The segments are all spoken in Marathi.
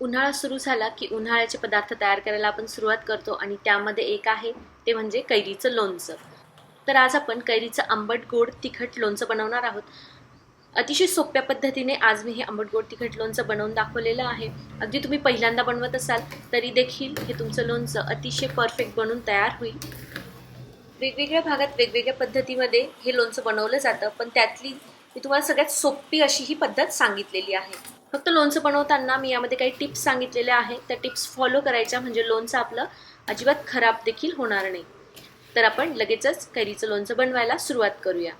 उन्हाळा सुरू झाला की उन्हाळ्याचे पदार्थ तयार करायला आपण सुरुवात करतो आणि त्यामध्ये एक आहे ते म्हणजे कैरीचं लोणचं. तर आज आपण कैरीचं आंबट गोड तिखट लोणचं बनवणार आहोत. अतिशय सोप्या पद्धतीने आज मी हे आंबट गोड तिखट लोणचं बनवून दाखवलेलं आहे. अगदी तुम्ही पहिल्यांदा बनवत असाल तरी देखील हे तुमचं लोणचं अतिशय परफेक्ट बनून तयार होईल. वेगवेगळ्या भागात वेगवेगळ्या पद्धतीमध्ये हे लोणचं बनवलं जातं पण त्यातली मी तुम्हाला सगळ्यात सोपी अशी ही पद्धत सांगितलेली आहे. फक्त लोणचं बनवताना मी यामध्ये काही टिप्स सांगितलेल्या आहेत. त्या टिप्स फॉलो करायच्या म्हणजे लोणचं आपलं अजिबात खराब देखील होणार नाही. तर आपण लगेचच कैरीचं लोणचं बनवायला सुरुवात करूया.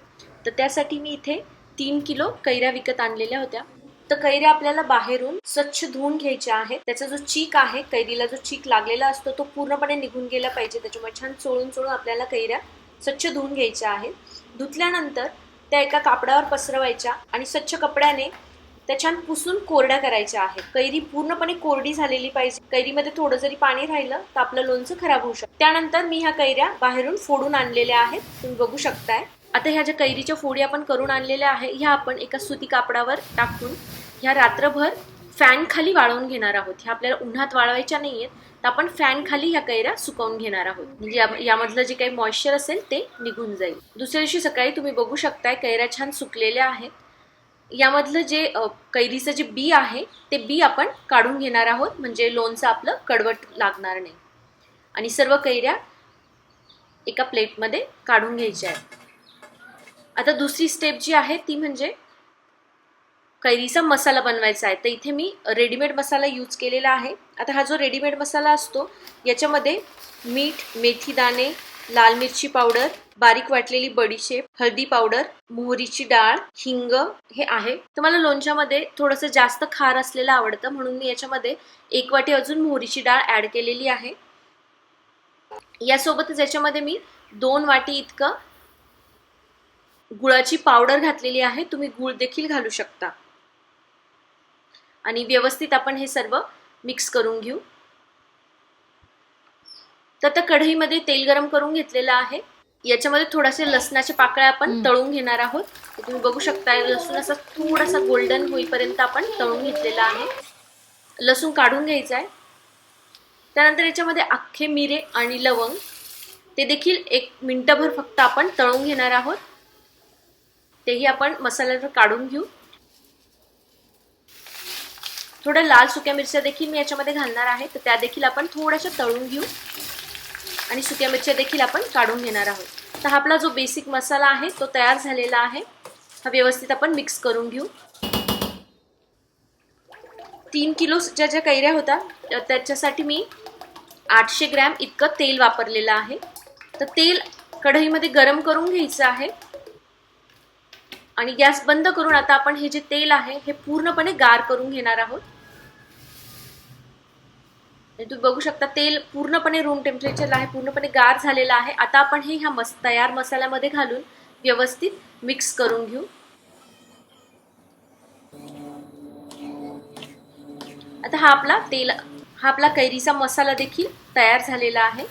तर त्यासाठी मी इथे तीन किलो कैऱ्या विकत आणलेल्या होत्या. तर कैऱ्या आपल्याला बाहेरून स्वच्छ धुवून घ्यायच्या आहेत. त्याचा जो चीक आहे कैरीला जो चीक लागलेला असतो तो पूर्णपणे निघून गेला पाहिजे. त्याच्यामुळे छान चोळून चोळून आपल्याला कैऱ्या स्वच्छ धुवून घ्यायच्या आहेत. धुतल्यानंतर त्या एका कापडावर पसरवायच्या आणि स्वच्छ कपड्याने त्या छान पुसून कोरड्या करायच्या आहेत. कैरी पूर्णपणे कोरडी झालेली पाहिजे. कैरीमध्ये थोडं जरी पाणी राहिलं तर आपलं लोणचं खराब होऊ शकतं. त्यानंतर मी ह्या कैऱ्या बाहेरून फोडून आणलेल्या आहेत. तुम्ही बघू शकताय. आता ह्या ज्या कैरीच्या फोडी आपण करून आणलेल्या आहे ह्या आपण एका सुती कापडावर टाकून ह्या रात्रभर फॅन खाली वाळवून घेणार आहोत. ह्या आपल्याला उन्हात वाळवायच्या नाही आहेत तर आपण फॅन खाली ह्या कैऱ्या सुकवून घेणार आहोत. म्हणजे या- यामधलं जे काही मॉइश्चर असेल ते निघून जाईल. दुसऱ्या दिवशी सकाळी तुम्ही बघू शकताय कैऱ्या छान सुकलेल्या आहेत. यामधलं जे कैरीचं जे बी आहे ते बी आपण काढून घेणार आहोत. म्हणजे लोणचं आपलं कडवट लागणार नाही. आणि सर्व कैऱ्या एका प्लेटमध्ये काढून घ्यायच्या आहेत. आता दुसरी स्टेप जी आहे ती म्हणजे कैरीचा मसाला बनवायचा आहे. तर इथे मी रेडीमेड मसाला यूज केलेला आहे. आता हा जो रेडीमेड मसाला असतो याच्यामध्ये मीठ मेथी दाणे लाल मिरची पावडर बारीक वाटलेली बडीशेप हळदी पावडर मोहरीची डाळ हिंग हे आहे. तर मला लोणच्यामध्ये थोडंसं जास्त खार असलेलं आवडतं म्हणून मी याच्यामध्ये एक वाटी अजून मोहरीची डाळ ॲड केलेली आहे. यासोबतच याच्यामध्ये मी दोन वाटी इतकं गुळाची पावडर घातलेली आहे. तुम्ही गुळ देखील घालू शकता. आणि व्यवस्थित आपण हे सर्व मिक्स करून घेऊ. तर आता कढईमध्ये तेल गरम करून घेतलेलं आहे. याच्यामध्ये थोडासे लसणाचे पाकळ्या आपण. तळून घेणार आहोत. तुम्ही बघू शकता लसूण असा थोडासा गोल्डन होईपर्यंत आपण तळून घेतलेला आहे. लसूण काढून घ्यायचा आहे. त्यानंतर याच्यामध्ये अख्खे मिरे आणि लवंग ते देखील एक मिनटभर फक्त आपण तळून घेणार आहोत. तेही आपण मसाल्यावर काढून घेऊ. थोड्या लाल सुक्या मिरच्या देखील मी याच्यामध्ये घालणार आहे. तर त्या देखील आपण थोड्याशा तळून घेऊ. आणि सुक्या मिरच्या देखील आपण काढून घेणार आहोत. तर हा आपला जो बेसिक मसाला आहे तो तयार झालेला आहे. हा व्यवस्थित आपण मिक्स करून घेऊ. तीन किलो ज्या ज्या कैऱ्या होत्या त्याच्यासाठी मी आठशे ग्रॅम इतकं तेल वापरलेलं आहे. तर तेल कढईमध्ये गरम करून घ्यायचं आहे. आणि गॅस बंद करून आता आपण हे जे तेल आहे हे पूर्णपणे गार करून घेणार आहोत. म्हणजे तुम्ही बघू शकता तेल पूर्णपणे रूम टेम्परेचरला आहे पूर्णपणे गार झालेलं आहे. आता आपण हे ह्या मस तयार मसाल्यामध्ये घालून व्यवस्थित मिक्स करून घेऊ. आता हा आपला तेल हा आपला कैरीचा मसाला देखील तयार झालेला आहे.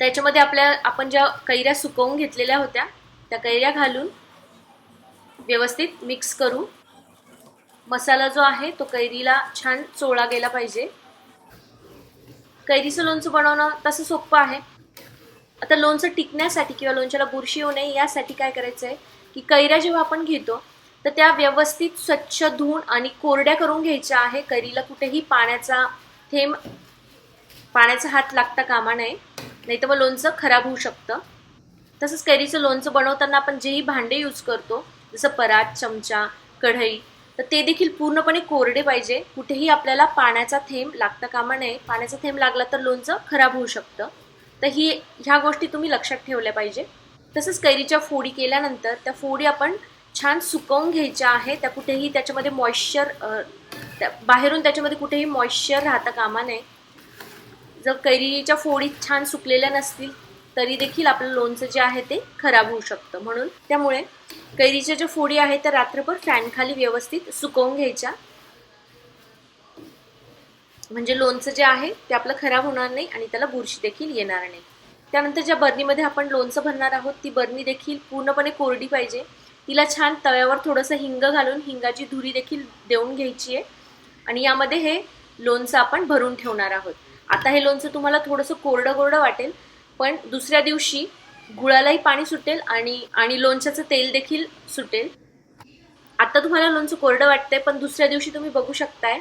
त्याच्यामध्ये आपल्या आपण ज्या कैऱ्या सुकवून घेतलेल्या होत्या त्या कैऱ्या घालून व्यवस्थित मिक्स करू. मसाला जो आहे तो कैरीला छान चोळा गेला पाहिजे. कैरीचं लोणचं बनवणं तसं सोपं आहे. आता लोणचं टिकण्यासाठी किंवा लोणच्याला बुरशी येऊ नये यासाठी काय करायचं आहे की कैऱ्या जेव्हा आपण घेतो तर त्या व्यवस्थित स्वच्छ धुवून आणि कोरड्या करून घ्यायच्या आहे. कैरीला कुठेही पाण्याचा थेंब पाण्याचा हात लागता कामा नये नाही तर मग लोणचं खराब होऊ शकतं. तसंच कैरीचं लोणचं बनवताना आपण जेही भांडे यूज करतो जसं परात चमचा कढई तर ते देखील पूर्णपणे कोरडे पाहिजे. कुठेही आपल्याला पाण्याचा थेंब लागता कामा नये. पाण्याचा थेंब लागला तर लोणचं खराब होऊ शकतं. तर ही ह्या गोष्टी तुम्ही लक्षात ठेवल्या पाहिजे. तसंच कैरीच्या फोडी केल्यानंतर त्या फोडी आपण छान सुकवून घ्यायच्या आहे त्या कुठेही त्याच्यामध्ये मॉइश्चर बाहेरून त्याच्यामध्ये कुठेही मॉइश्चर राहता कामा नये. जर कैरीच्या फोडी छान सुकलेल्या नसतील तरी देखील आपलं लोणचं जे आहे ते खराब होऊ शकतं. म्हणून त्यामुळे कैरीच्या ज्या फोडी आहेत त्या रात्रभर फॅन खाली व्यवस्थित सुकवून घ्यायच्या. म्हणजे लोणचं जे आहे ते आपलं खराब होणार नाही आणि त्याला बुरशी देखील येणार नाही. त्यानंतर ज्या बर्नीमध्ये आपण लोणचं भरणार आहोत ती बर्नी देखील पूर्णपणे कोरडी पाहिजे. तिला छान तव्यावर थोडंसं हिंग घालून हिंगाची धुरी देखील देऊन घ्यायची आहे आणि यामध्ये हे लोणचं आपण भरून ठेवणार आहोत. आता हे लोणचं तुम्हाला थोडंसं कोरडं कोरडं वाटेल पण दुसऱ्या दिवशी गुळालाही पाणी सुटेल आणि आणि लोणच्याचं तेल देखील सुटेल. आता तुम्हाला लोणचं कोरडं वाटतंय पण दुसऱ्या दिवशी तुम्ही बघू शकताय.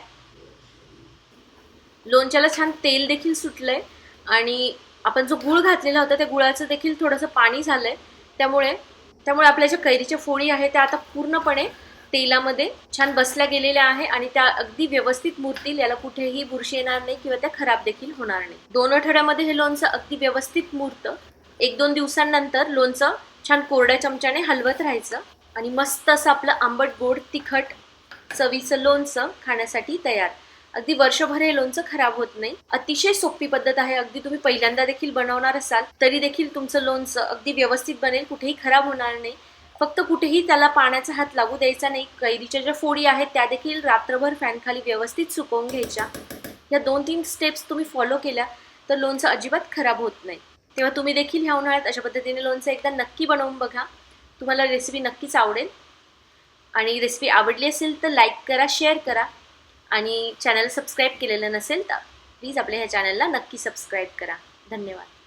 लोणच्याला छान तेल देखील सुटलंय आणि आपण जो गुळ घातलेला होता त्या गुळाचं देखील थोडंसं पाणी झालंय. त्यामुळे त्यामुळे आपल्या ज्या कैरीच्या फोडी आहेत त्या आता पूर्णपणे तेलामध्ये छान बसल्या गेलेल्या आहे आणि त्या अगदी व्यवस्थित मुरतील याला कुठेही बुरशी येणार नाही किंवा त्या खराब देखील होणार नाही. दोन आठवड्यामध्ये हे लोणचं अगदी व्यवस्थित मुरतं. एक दोन दिवसांनंतर लोणचं छान कोरड्या चमच्याने हलवत राहायचं आणि मस्त असं आपलं आंबट गोड तिखट चवीचं लोणचं खाण्यासाठी तयार. अगदी वर्षभर हे लोणचं खराब होत नाही. अतिशय सोपी पद्धत आहे. अगदी तुम्ही पहिल्यांदा देखील बनवणार असाल तरी देखील तुमचं लोणचं अगदी व्यवस्थित बनेल कुठेही खराब होणार नाही. फक्त कुठेही त्याला पाण्याचा हात लागू द्यायचा नाही. कैरीच्या ज्या फोडी आहेत त्या देखील रात्रभर फॅनखाली व्यवस्थित सुकवून घ्यायच्या. या दोन तीन स्टेप्स तुम्ही फॉलो केल्या तर लोणचं अजिबात खराब होत नाही. तेव्हा तुम्ही देखील ह्या उन्हाळ्यात अशा पद्धतीने लोणचं एकदा नक्की बनवून बघा. तुम्हाला रेसिपी नक्कीच आवडेल. आणि रेसिपी आवडली असेल तर लाईक करा शेअर करा. आणि चॅनल सबस्क्राईब केलेलं नसेल तर प्लीज आपल्या ह्या चॅनलला नक्की सबस्क्राईब करा. धन्यवाद.